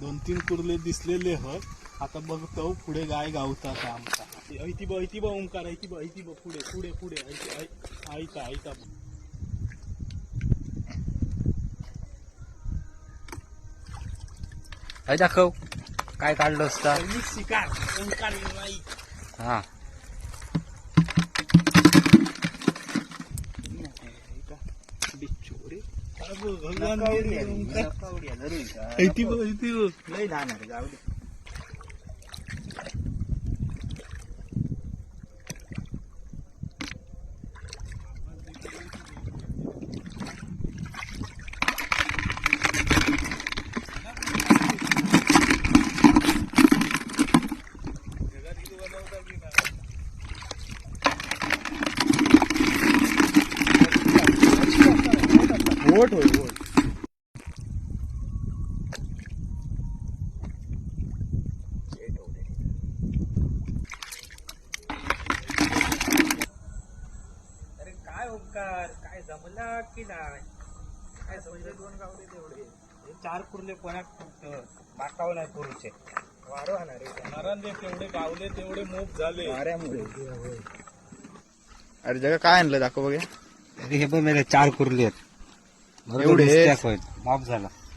दोन तीन कुर्ले दिसलेले हत आता बघतो पुढे गाय गावता का आमचा. ऐती बघ ऐती बघ ओंकार ऐती बघ ऐती बघ पुढे पुढे पुढे. ऐका ऐका दाखव. काय काढलं असता? शिकार. ओंकार नाही हा. अब भगवान् वोट होय वोट. अरे काय ओंकार काय जमला की नाही? काय समजलं दोन गावले तेवढे? हे चार कुर्ले कोणाक माकाव नाही करूचे वाढवा रे तेवढे गावले तेवढे मोप झाले. वाऱ्यामुळे. अरे जगा काय आणलं दाखव बघे. अरे हे बघ मेरे चार कुर्ले आहेत. एवढे? होईल माफ झाला